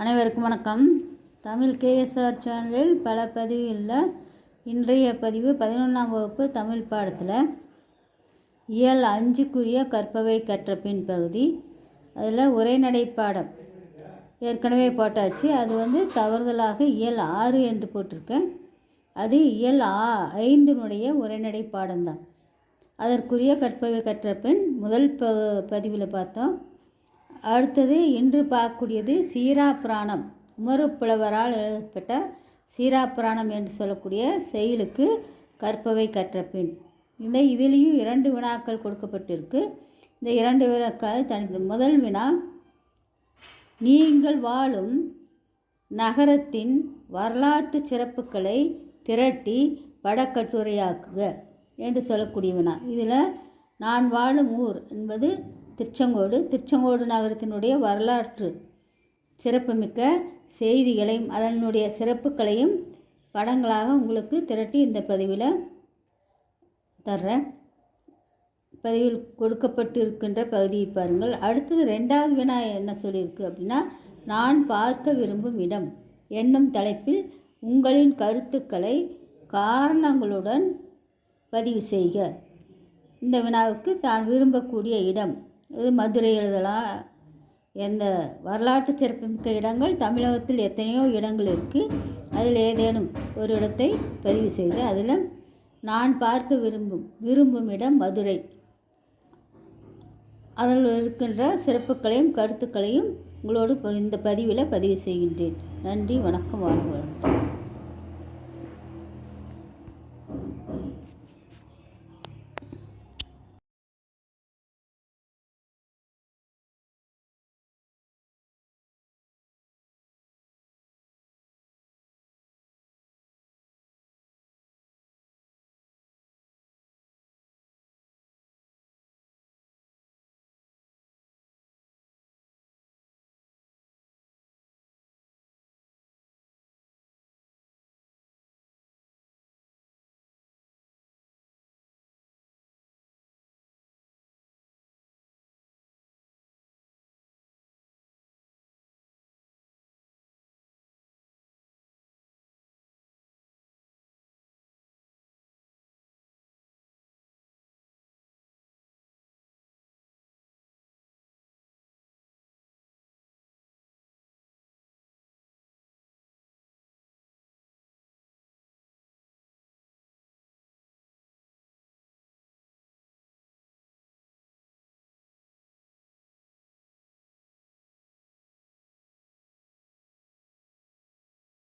அனைவருக்கும் வணக்கம். தமிழ் கேஎஸ்ஆர் சேனலில் பல பதிவுகளில் இன்றைய பதிவு பதினொன்றாம் வகுப்பு தமிழ் பாடத்தில் இயல் அஞ்சுக்குரிய கற்பவை கற்ற பின் பகுதி. அதில் உரைநடை பாடம் ஏற்கனவே போட்டாச்சு. அது வந்து தவறுதலாக இயல் ஆறு என்று போட்டிருக்கேன். அது இயல் ஆ ஐந்தினுடைய உரைநடை பாடம்தான். அதற்குரிய கற்பவை கற்ற பின் முதல் ப பதிவில் பார்த்தோம். அடுத்தது இன்று பார்க்கக்கூடியது சீரா புராணம். உமருப்புலவரால் எழுதப்பட்ட சீரா புராணம் என்று சொல்லக்கூடிய செயலுக்கு கற்பவை கற்ற பின். இந்த இதுலேயும் இரண்டு வினாக்கள் கொடுக்கப்பட்டிருக்கு. இந்த இரண்டு வினாக்கள் தனது முதல் வினா நீங்கள் வாழும் நகரத்தின் வரலாற்று சிறப்புகளை திரட்டி படக்கட்டுரையாக்குக என்று சொல்லக்கூடிய வினா. இதில் நான் வாழும் ஊர் என்பது திருச்செங்கோடு திருச்செங்கோடு நகரத்தினுடைய வரலாற்று சிறப்புமிக்க செய்திகளையும் அதனுடைய சிறப்புகளையும் படங்களாக உங்களுக்கு திரட்டி இந்த பதிவில் தர்றேன். பதிவில் கொடுக்கப்பட்டு இருக்கின்ற பகுதியை பாருங்கள். அடுத்தது ரெண்டாவது வினா என்ன சொல்லியிருக்கு அப்படின்னா நான் பார்க்க விரும்பும் இடம் என்னும் தலைப்பில் உங்களின் கருத்துக்களை காரணங்களுடன் பதிவு செய்க. இந்த வினாவுக்கு தான் விரும்பக்கூடிய இடம் இது மதுரை எழுதலாம் எந்த வரலாற்று சிறப்புமிக்க இடங்கள்? தமிழகத்தில் எத்தனையோ இடங்கள் இருக்குது அதில் ஏதேனும் ஒரு இடத்தை பதிவு செய்து அதில் நான் பார்க்க விரும்பும் விரும்பும் இடம் மதுரை. அதில் இருக்கின்ற சிறப்புகளையும் கருத்துக்களையும் உங்களோடு இந்த பதிவில் பதிவு செய்கின்றேன். நன்றி வணக்கம் வாழ்க